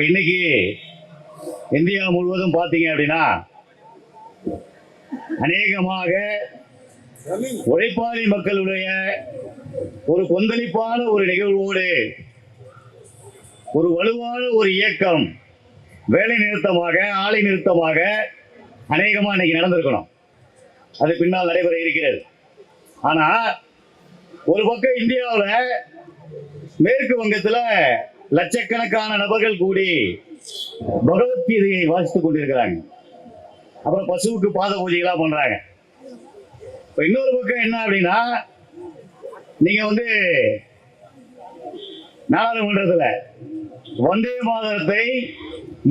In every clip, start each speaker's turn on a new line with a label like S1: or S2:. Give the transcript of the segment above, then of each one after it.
S1: இப்போ இன்னைக்கு இந்தியா முழுவதும் பார்த்தீங்க அப்படின்னா அநேகமாக உழைப்பாளி மக்களுடைய ஒரு கொந்தளிப்பான ஒரு நிகழ்வோடு ஒரு வலுவான ஒரு இயக்கம் வேலை நிறுத்தமாக ஆலை நிறுத்தமாக அநேகமாக இன்னைக்கு நடந்திருக்கணும். அது பின்னால் நடைபெற இருக்கிறது. ஆனா ஒரு பக்கம் இந்தியாவில் மேற்கு வங்கத்தில் லட்சக்கணக்கான நபர்கள் கூடி பகவத்கீதையை வாசித்துக் கொண்டிருக்கிறாங்க. அப்புறம் பசுவுக்கு பாத பூஜைகளாக பண்றாங்க. இப்போ இன்னொரு பக்கம் என்ன அப்படின்னா நீங்க வந்து நாடாளுமன்றத்தில் வந்தே மாதத்தை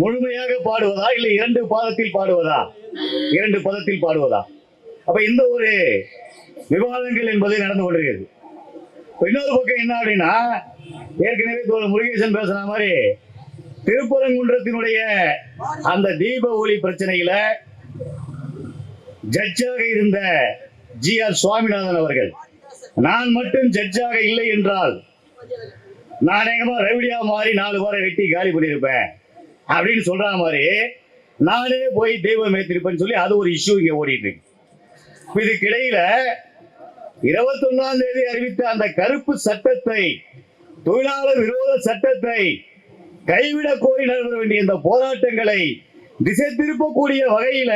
S1: முழுமையாக பாடுவதா இல்லை இரண்டு பாதத்தில் பாடுவதா? இரண்டு பதத்தில் பாடுவதா? அப்ப இந்த ஒரு விவாதங்கள் என்பது நடந்து கொண்டிருக்கிறது. இன்னொரு பக்கம் என்ன அப்படின்னா ஏற்கனவே முருகேசன் பேசுன மாதிரி திருப்பரங்குன்றத்தினுடைய அந்த தீப ஒளி பிரச்சனையில ஜட்ஜாக இருந்த ஜி ஆர் சுவாமிநாதன் அவர்கள் நான் மட்டும் ஜட்ஜாக இல்லை என்றால் நான் அநேகமா ரவிடியா மாறி நாலு வாரம் வெட்டி காலி பண்ணியிருப்பேன் அப்படின்னு சொல்ற மாதிரி நானே போய் தெய்வம் ஏற்றிருப்பேன்னு சொல்லி அது ஒரு இஷ்யூ இங்க ஓடிட்டு இருக்கு. இதுக்கிடையில இருபத்தொன்னாம் தேதி அறிவித்த அந்த கருப்பு சட்டத்தை தொழிலாளர் விரோத சட்டத்தை கைவிட கோரி நடைபெற வேண்டிய இந்த போராட்டங்களை திசை திருப்பக்கூடிய வகையில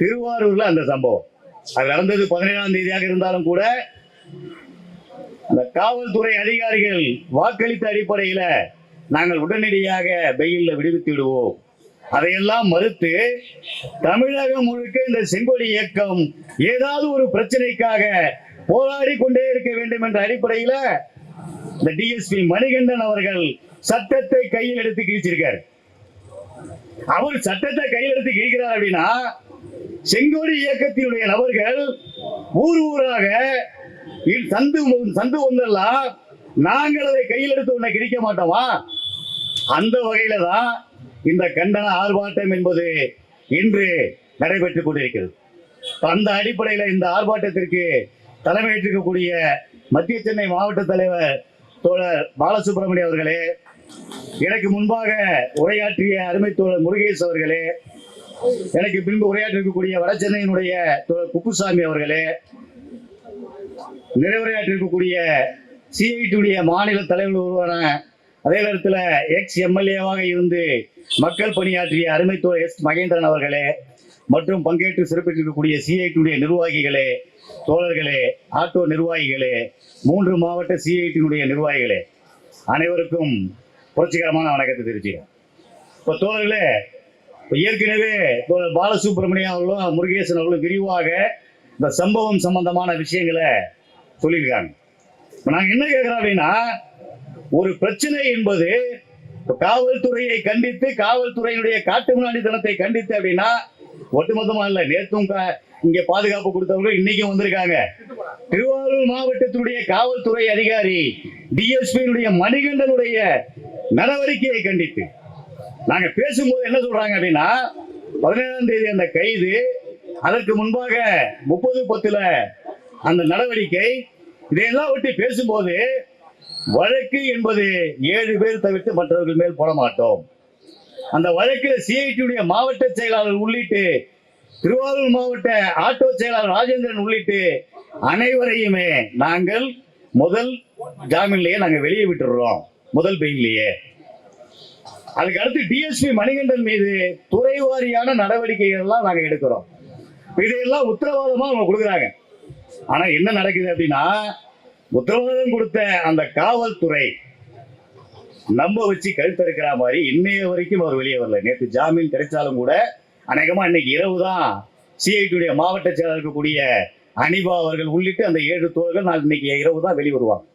S1: திருவாரூர்ல அந்த சம்பவம். அது நடந்தது பதினேழாம் தேதியாக இருந்தாலும் கூட அந்த காவல்துறை அதிகாரிகள் வாக்களித்த அடிப்படையில நாங்கள் உடனடியாக வெயில்ல விடுவித்து விடுவோம். அதையெல்லாம் மறுத்து தமிழகம் முழுக்க இந்த செங்கொடி இயக்கம் ஏதாவது ஒரு பிரச்சனைக்காக போராடி கொண்டே இருக்க வேண்டும் என்ற அடிப்படையில இந்த டிஎஸ்பி மணிகண்டன் அவர்கள் சட்டத்தை கையில் எடுத்து கிழிச்சிருக்காரு. அவர் சட்டத்தை கையில் எடுத்து கிழிக்கிறார் அப்படின்னா செங்கோடி இயக்கத்தினுடைய நபர்கள் ஊர் ஊராக சந்து சந்து ஒன்றெல்லாம் நாங்கள் அதை கையில் எடுத்து உன்னை கிழிக்க மாட்டோமா? அந்த வகையில தான் இந்த கண்டன ஆர்ப்பாட்டம் என்பது இன்று நடைபெற்றுக் கொண்டிருக்கிறது. அந்த அடிப்படையில இந்த ஆர்ப்பாட்டத்திற்கு தலைமையேற்றிருக்கக்கூடிய மத்திய சென்னை மாவட்ட தலைவர் தோழர் பாலசுப்ரமணிய அவர்களே எனக்கு முன்பாக உரையாற்றிய அருமை தோழர் முருகேஷ் அவர்களே எனக்கு பின்பு உரையாற்றிருக்கக்கூடிய வடசென்னையினுடைய தோழர் குப்புசாமி அவர்களே நிறைவுரையாற்றிருக்கக்கூடிய சிஐடியுடைய மாநில தலைவர் உருவான அதே நேரத்தில் எக்ஸ் எம்எல்ஏவாக இருந்து மக்கள் பணியாற்றிய அருமை தோழர் எஸ் மகேந்திரன் அவர்களே மற்றும் பங்கேற்று சிறப்பித்திருக்கக்கூடிய சிஐடியுடைய நிர்வாகிகளே தோழர்களே ஆட்டோ நிர்வாகிகளே மூன்று மாவட்ட சிஐடியினுடைய நிர்வாகிகளே அனைவருக்கும் புரட்சிகரமான வணக்கத்தை தெரிவிச்சுக்கிறேன். இப்போ தோழர்களே இப்போ ஏற்கனவே தோழர் பாலசுப்ரமணியம் அவர்களும் முருகேசன் அவர்களும் விரிவாக இந்த சம்பவம் சம்பந்தமான விஷயங்களை சொல்லியிருக்காங்க. இப்போ நாங்கள் என்ன கேட்குறோம் அப்படின்னா ஒரு பிரச்சனை என்பது காவல்துறையை கண்டித்து காவல்துறையினுடைய காட்டு முன்னாடி தனத்தை கண்டித்து அப்படின்னா ஒட்டுமொத்தமா இல்ல. நேற்றும் இங்க பாதுகாப்பு கொடுத்தவங்க இன்னைக்கும் வந்திருக்காங்க. திருவாரூர் மாவட்டத்தினுடைய காவல்துறை அதிகாரி டிஎஸ்பியினுடைய மணிகண்டனுடைய நடவடிக்கையை கண்டித்து. நாங்க பேசும்போது என்ன சொல்றாங்க அப்படின்னா பதினேழாம் தேதி அந்த கைது அதற்கு முன்பாக முப்பது பத்துல அந்த நடவடிக்கை இதையெல்லாம் ஒட்டி பேசும்போது வழக்கு என்பது ஏழு பேர் தவிர்த்து மற்றவர்கள் மேல் போட மாட்டோம் அந்த வழக்கில் சிஐடியுடைய மாவட்ட செயலாளர் உள்ளிட்டு திருவாரூர் மாவட்ட ஆட்டோ செயலாளர் ராஜேந்திரன் உள்ளிட்டு அனைவரையுமே நாங்கள் முதல் ஜாமீன்லயே நாங்கள் வெளியே விட்டுடுறோம். முதல் பெயின்லயே. அதுக்கு அடுத்து டிஎஸ்பி மணிகண்டன் மீது துறை வாரியான நடவடிக்கைகள் எல்லாம் நாங்கள் எடுக்கிறோம். இதையெல்லாம் உத்தரவாதமா அவங்க கொடுக்குறாங்க. ஆனா என்ன நடக்குது அப்படின்னா உத்தரவாதம் கொடுத்த அந்த காவல்துறை நம்ப வச்சு கழுத்தறுக்கிற மாதிரி இன்னைய வரைக்கும் அவர் வெளியே வரல. நேற்று ஜாமீன் கிடைச்சாலும் கூட அநேகமா இன்னைக்கு இரவு தான் சிஐடியுடைய மாவட்ட செயலர் இருக்கக்கூடிய அனிபா அவர்கள் உள்ளிட்டு அந்த ஏழு தோழர்கள் நாள் இன்னைக்கு இரவு தான் வெளிவருவாங்க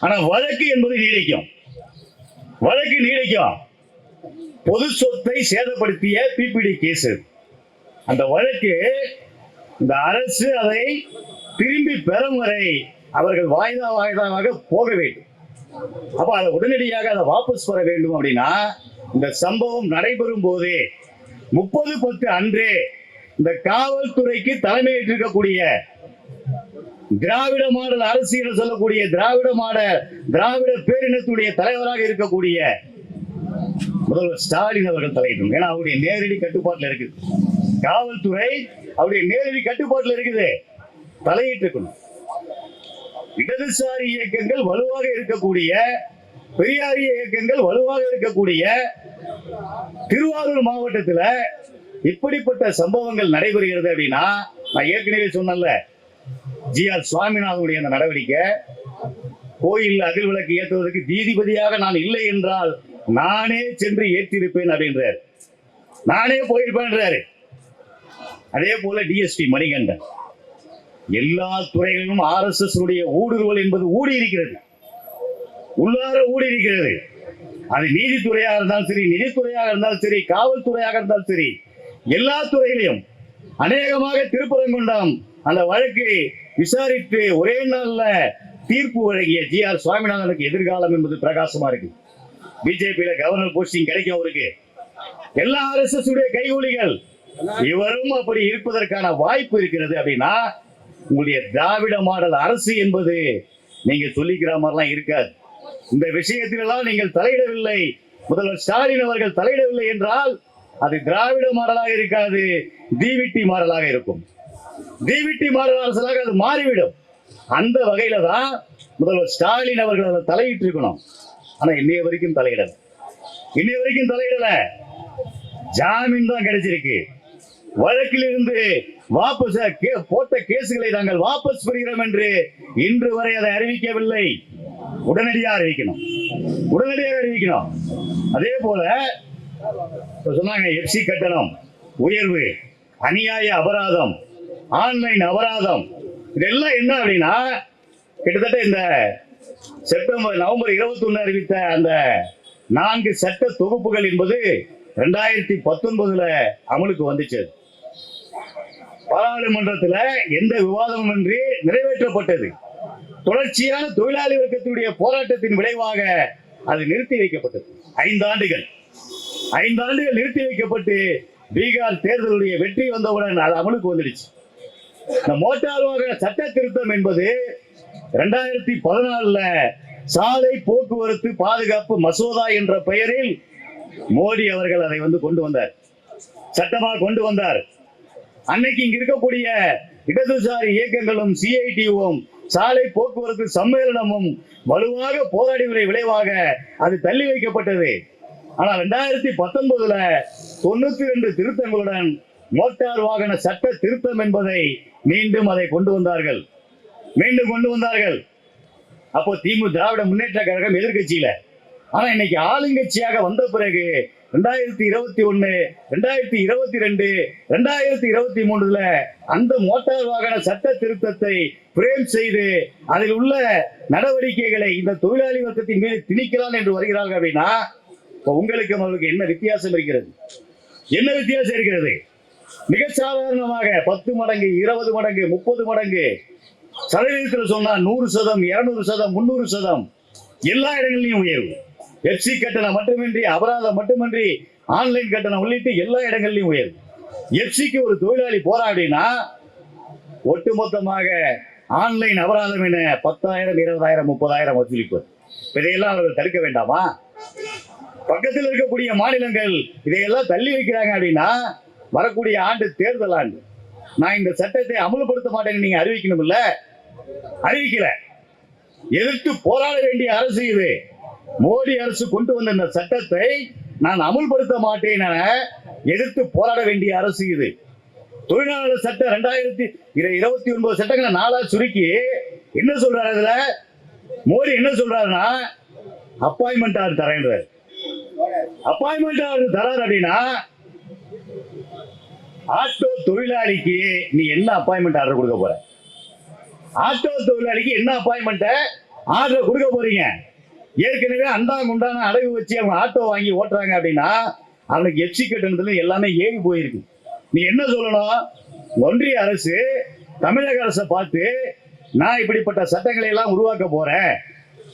S1: ஆனா வழக்கு என்பது நீடிக்கும். வழக்கு நீடிக்கும். பொது சொத்தை சேதப்படுத்திய பிபிடி கேஸ் அந்த வழக்கு இந்த அரசு அதை திரும்பி பெறும் வரை அவர்கள் வாய்தா வாய்தாவாக போக வேண்டும். அப்ப அதை உடனடியாக அதை வாபஸ் பெற வேண்டும் அப்படின்னா இந்த சம்பவம் நடைபெறும் போதே முப்பது பத்து அன்றே இந்த காவல்துறைக்கு தலைமையேற்றிருக்கக்கூடிய திராவிட மாடல் அரசியல் சொல்லக்கூடிய திராவிட மாடல் திராவிட பேரினத்துடைய தலைவராக இருக்கக்கூடிய முதல்வர் ஸ்டாலின் அவர்கள் தலையிடும். ஏன்னா அவருடைய நேரடி கட்டுப்பாட்டுல இருக்குது. காவல்துறை அவருடைய நேரடி கட்டுப்பாட்டுல இருக்குது. தலையிட்டிருக்கணும் இடதுசாரி இயக்கங்கள் வலுவாக இருக்கக்கூடிய பெரியாரிய இயக்கங்கள் வலுவாக இருக்கக்கூடிய திருவாரூர் மாவட்டத்துல இப்படிப்பட்ட சம்பவங்கள் நடைபெறுகிறது அப்படின்னா நான் ஏற்கனவே சொன்னேன்ல ஜி ஆர் சுவாமிநாதனுடைய அந்த நடவடிக்கை கோயில் அதில் விளக்கு ஏற்றுவதற்கு நீதிபதியாக நான் இல்லை என்றால் நானே சென்று ஏற்றிருப்பேன் அப்படின்றார். நானே போயிருப்பேன்றாரு அதே போல டிஎஸ்பி மணிகண்டன். எல்லா துறைகளிலும் ஆர்எஸ்எஸ் உடைய ஊடுருவல் என்பது ஊடி இருக்கிறது உள்ளார ஊடி இருக்கிறது அது நீதித்துறையாக இருந்தாலும் சரி நிதித்துறையாக இருந்தாலும் சரி காவல்துறையாக இருந்தாலும் சரி எல்லா துறையிலையும் அநேகமாக திருப்பரங்குன்றம் அந்த வழக்கை விசாரித்து ஒரே நாள்ல தீர்ப்பு வழங்கிய ஜி ஆர் சுவாமிநாதனுக்கு எதிர்காலம் என்பது பிரகாசமா இருக்கு. பிஜேபியில கவர்னர் போஸ்டிங் கிடைக்கும் அவருக்கு. எல்லா ஆர்எஸ்எஸ் உடைய கைகூலிகள் இவரும் அப்படி இருப்பதற்கான வாய்ப்பு இருக்கிறது அப்படின்னா உங்களுடைய திராவிட மாடல் அரசு என்பது நீங்க சொல்லிக்கிற மாதிரிலாம் இருக்காது. இந்த விஷயத்திலெல்லாம் நீங்கள் தலையிடவில்லை. முதல்வர் ஸ்டாலின் அவர்கள் தலையிடவில்லை என்றால் அது திராவிட மாடலாக இருக்காது டிவிடி மாடலாக இருக்கும். டிவிடி மாடல் அரசாக அது மாறிவிடும். அந்த வகையில தான் முதல்வர் ஸ்டாலின் அவர்கள் அதை தலையிட்டு இருக்கணும் ஆனா இன்னைய வரைக்கும் தலையிடல. இன்னைய வரைக்கும் தலையிடல. ஜாமீன் தான் கிடைச்சிருக்கு. வழக்கிலிருந்து வாபஸ் கே- போட்ட கேசுகளை நாங்கள் வாபஸ் பெறுகிறோம் என்று இன்று வரை அதை அறிவிக்கவில்லை. உடனடியாக அறிவிக்கணும். உடனடியாக அறிவிக்கணும். அதே போல சொன்னாங்க எப்சி கட்டணம் உயர்வு அநியாய அபராதம் ஆன்லைன் அபராதம். இதெல்லாம் என்ன அப்படின்னா கிட்டத்தட்ட இந்த செப்டம்பர் நவம்பர் 21 அறிவித்த அந்த நான்கு சட்ட தொகுப்புகள் என்பது ரெண்டாயிரத்தி பத்தொன்பதுல அமலுக்கு வந்துச்சு. பாராளுமன்றத்தில் எந்த விவாதமும் இன்றி நிறைவேற்றப்பட்டது. தொடர்ச்சியான தொழிலாளி வர்க்கத்தினுடைய போராட்டத்தின் விளைவாக அது நிறுத்தி வைக்கப்பட்டது. ஐந்து ஆண்டுகள் ஐந்து ஆண்டுகள் நிறுத்தி வைக்கப்பட்டு பீகார் தேர்தலுடைய வெற்றி வந்தவுடன் அது அமலுக்கு வந்துடுச்சு. இந்த மோட்டார் வாகன சட்ட திருத்தம் என்பது ரெண்டாயிரத்தி பதினாலுல சாலை போக்குவரத்து பாதுகாப்பு மசோதா என்ற பெயரில் மோடி அவர்கள் அதை வந்து கொண்டு வந்தார். சட்டமாக கொண்டு வந்தார். அன்னைக்கு இங்க இருக்கக்கூடிய இடதுசாரி இயக்கங்களும் சிஐடியும் சாலை போக்குவரத்து சம்மேளனமும் வலுவாக போராடிய விளைவாக அது தள்ளி வைக்கப்பட்டது. ஆனால் ரெண்டாயிரத்தி பத்தொன்பதுல தொண்ணூத்தி ரெண்டு திருத்தங்களுடன் மோட்டார் வாகன சட்ட திருத்தம் என்பதை மீண்டும் அதை கொண்டு வந்தார்கள். மீண்டும் கொண்டு வந்தார்கள். அப்போ திமுக திராவிட முன்னேற்ற கழகம் எதிர்கட்சியில ஆனா இன்னைக்கு ஆளுங்கட்சியாக வந்த பிறகு ரெண்டாயிரத்தி இருபத்தி ஒண்ணு ரெண்டாயிரத்தி இருபத்தி ரெண்டு ரெண்டாயிரத்தி இருபத்தி மூணுல அந்த மோட்டார் வாகன சட்ட திருத்தத்தை பிரேம் செய்து அதில் உள்ள நடவடிக்கைகளை இந்த தொழிலாளி வர்க்கத்தின் மீது திணிக்கலாம் என்று வருகிறார்கள் அப்படின்னா இப்ப உங்களுக்கும் அவர்களுக்கு என்ன வித்தியாசம் இருக்கிறது? என்ன வித்தியாசம் இருக்கிறது? மிக சாதாரணமாக பத்து மடங்கு இருபது மடங்கு முப்பது மடங்கு சதவீதத்தில் சொன்னா நூறு சதம் இருநூறு சதம் முன்னூறு சதம் எல்லா இடங்களிலும் உயர்வு. எஃப்சி கட்டணம் மட்டுமின்றி அபராதம் மட்டுமின்றி ஆன்லைன் கட்டணம் உள்ளிட்டு எல்லா இடங்கள்லையும் உயர்வு எஃப்சிக்கு ஒரு தொழிலாளி போராடினா ஒட்டுமொத்தமாக ஆன்லைன் அபராதம் என பத்தாயிரம் இருபதாயிரம் முப்பதாயிரம் வசூலிப்பது இதையெல்லாம் அவர்கள் தடுக்க வேண்டாமா? பக்கத்தில் இருக்கக்கூடிய மாநிலங்கள் இதையெல்லாம் தள்ளி வைக்கிறாங்க அப்படின்னா வரக்கூடிய ஆண்டு தேர்தல் ஆண்டு. நான் இந்த சட்டத்தை அமல்படுத்த மாட்டேன்னு நீங்க அறிவிக்கணும் இல்ல அறிவிக்கல. எதிர்த்து போராட வேண்டிய அரசு இது. மோடி அரசு கொண்டு வந்த இந்த சட்டத்தை நான் அமுல்படுத்த மாட்டேன் என எதிர்த்து போராட வேண்டிய அரசு இது. தொழிலாளர் சட்டம் ரெண்டாயிரத்தி இருபத்தி ஒன்பது சட்டங்களை நாளா சுருக்கி என்ன சொல்றாரு அதுல? மோடி என்ன சொல்றாருன்னா அப்பாயின்மெண்ட் ஆர்டர் தரேன்றாரு. அப்பாயின்மெண்ட் ஆர்டர் தராரு அப்படின்னா ஆட்டோ தொழிலாளிக்கு நீ என்ன அப்பாயின்மெண்ட் ஆர்டர் கொடுக்க போற? ஆட்டோ தொழிலாளிக்கு என்ன அப்பாயின்மெண்ட் ஆர்டர் கொடுக்க போறீங்க? ஏற்கனவே அண்டாங்க உண்டான அடகு வச்சு அவங்க ஆட்டோ வாங்கி ஓட்டுறாங்க அப்படின்னா அவனுக்கு எஃப்சி கட்டணத்துல எல்லாமே ஏறி போயிருக்கு. நீ என்ன சொல்லணும்? ஒன்றிய அரசு தமிழக அரசை பார்த்து நான் இப்படிப்பட்ட சட்டங்களை எல்லாம் உருவாக்க போறேன்.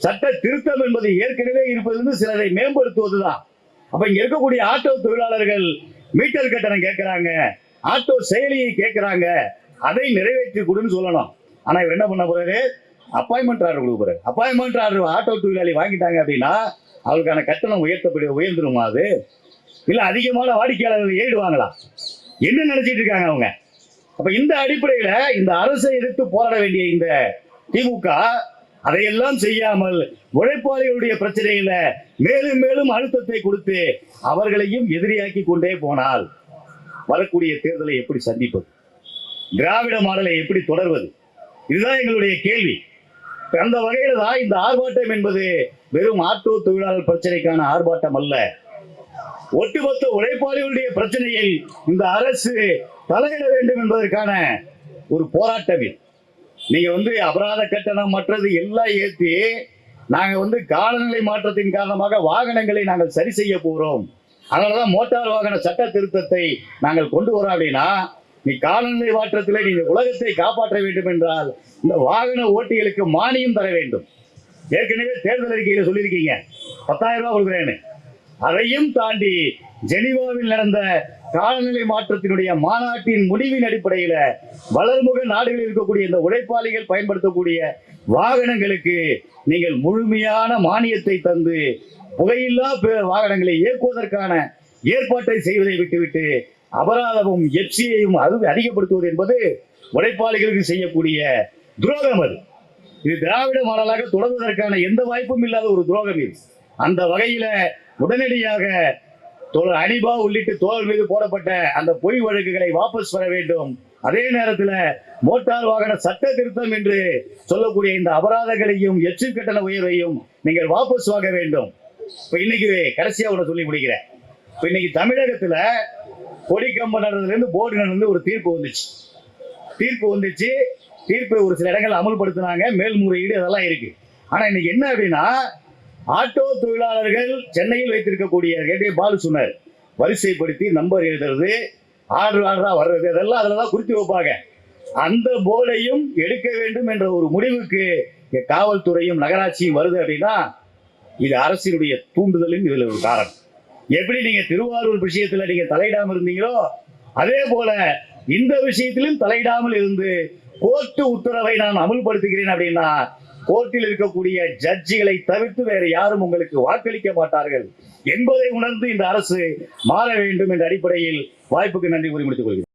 S1: சட்ட திருத்தம் என்பது ஏற்கனவே இருப்பதிலிருந்து சிலரை மேம்படுத்துவதுதான். அப்ப இங்க இருக்கக்கூடிய ஆட்டோ தொழிலாளர்கள் மீட்டர் கட்டணம் கேட்கிறாங்க ஆட்டோ செயலியை கேட்கிறாங்க அதை நிறைவேற்றி கொடுன்னு சொல்லணும். ஆனா இவர் என்ன பண்ண போறாரு? அப்பாயின்மெண்ட் ஆர்டர் கொடுக்குறாரு. அப்பாயின்மெண்ட் ஆர்டர் ஆட்டோ தொழிலாளி வாங்கிட்டாங்க அப்படின்னா அவருக்கான கட்டணம் உயர்த்தப்படி உயர்ந்துருமா அது? இல்லை அதிகமான வாடிக்கையாளர்கள் ஏறிடுவாங்களா என்ன நினைச்சிட்டு இருக்காங்க அவங்க? அப்ப இந்த அடிப்படையில இந்த அரசை எதிர்த்து போராட வேண்டிய இந்த திமுக அதையெல்லாம் செய்யாமல் உழைப்பாளிகளுடைய பிரச்சனையில மேலும் மேலும் அழுத்தத்தை கொடுத்து அவர்களையும் எதிரியாக்கி கொண்டே போனால் வரக்கூடிய தேர்தலை எப்படி சந்திப்பது? திராவிட மாடலை எப்படி தொடர்வது? இதுதான் எங்களுடைய கேள்வி. அந்த வகையில தான் இந்த ஆர்ப்பாட்டம் என்பது வெறும் ஆட்டோ தொழிலாளர் பிரச்சனைக்கான ஆர்ப்பாட்டம் அல்ல. ஒட்டுமொத்த உழைப்பாளிகளுடைய பிரச்சனையில் இந்த அரசு தலையிட வேண்டும் என்பதற்கான ஒரு போராட்டம் நீங்க வந்து அபராத கட்டணம் மற்றது எல்லாம் ஏற்றி நாங்க வந்து காலநிலை மாற்றத்தின் காரணமாக வாகனங்களை நாங்கள் சரி செய்ய போறோம். அதனாலதான் மோட்டார் வாகன சட்ட திருத்தத்தை நாங்கள் கொண்டு வரோம் அப்படின்னா நீ காலநிலை மாற்றத்தில் நீங்கள் உலகத்தை காப்பாற்ற வேண்டும் என்றால் இந்த வாகன ஓட்டிகளுக்கு மானியம் தர வேண்டும். ஏற்கனவே தேர்தல் அறிக்கையில் சொல்லியிருக்கீங்க. பத்தாயிரம் ரூபாய் கொடுக்குறேன்னு அதையும் தாண்டி ஜெனிவாவில் நடந்த காலநிலை மாற்றத்தினுடைய மாநாட்டின் முடிவின் அடிப்படையில் வளர்முக நாடுகளில் இருக்கக்கூடிய இந்த உழைப்பாளிகள் பயன்படுத்தக்கூடிய வாகனங்களுக்கு நீங்கள் முழுமையான மானியத்தை தந்து புகையில்லா வாகனங்களை இயக்குவதற்கான ஏற்பாட்டை செய்வதை விட்டுவிட்டு அபராதமும் எஃப்சியையும் அது அதிகப்படுத்துவது என்பது உழைப்பாளிகளுக்கு செய்யக்கூடிய துரோகம் அது. இது திராவிட மாடலாக தொடர்வதற்கான எந்த வாய்ப்பும் இல்லாத ஒரு துரோகம் இது. அந்த வகையில உடனடியாக அனிபா உள்ளிட்டு தோல் மீது போடப்பட்ட அந்த பொய் வழக்குகளை வாபஸ் பெற வேண்டும். அதே நேரத்தில் மோட்டார் வாகன சட்ட திருத்தம் என்று சொல்லக்கூடிய இந்த அபராதங்களையும் எச்சு கட்டண உயர்வையும் நீங்கள் வாபஸ் வாங்க வேண்டும். இப்போ இன்னைக்கு கடைசியாக ஒன்று சொல்லி முடிக்கிறேன். இப்போ இன்னைக்கு தமிழகத்தில் கொடிக்கம்பனர்ல இருந்து போர்டு இருந்து ஒரு தீர்ப்பு வந்துச்சு. தீர்ப்பு வந்துச்சு. தீர்ப்பை ஒரு சில இடங்கள் அமல்படுத்தினாங்க. மேல்முறையீடு அதெல்லாம் இருக்கு. ஆனா இன்னைக்கு என்ன அப்படின்னா ஆட்டோ தொழிலாளர்கள் சென்னையில் வைத்திருக்கக்கூடிய கேட்டே பாலு சொன்னார். வரிசைப்படுத்தி நம்பர் எழுதுறது ஆர்டர் ஆர்டரா வர்றது அதெல்லாம் அதில் தான் குறித்து வைப்பாங்க. அந்த போர்டையும் எடுக்க வேண்டும் என்ற ஒரு முடிவுக்கு காவல்துறையும் நகராட்சியும் வருது அப்படின்னா இது அரசினுடைய தூண்டுதலும் இதுல ஒரு காரணம். எப்படி நீங்க திருவாரூர் விஷயத்துல நீங்க தலையிடாம இருந்தீங்களோ அதே போல இந்த விஷயத்திலும் தலையிடாமல் இருந்து கோர்ட்டு உத்தரவை நான் அமுல்படுத்துகிறேன் அப்படின்னா கோர்ட்டில் இருக்கக்கூடிய ஜட்ஜிகளை தவிர்த்து வேற யாரும் உங்களுக்கு வாக்களிக்க மாட்டார்கள். என்பதை உணர்ந்து இந்த அரசு மாற வேண்டும் என்ற அடிப்படையில் வாய்ப்புக்கு நன்றி கூறி முடித்துக் கொள்கிறேன்.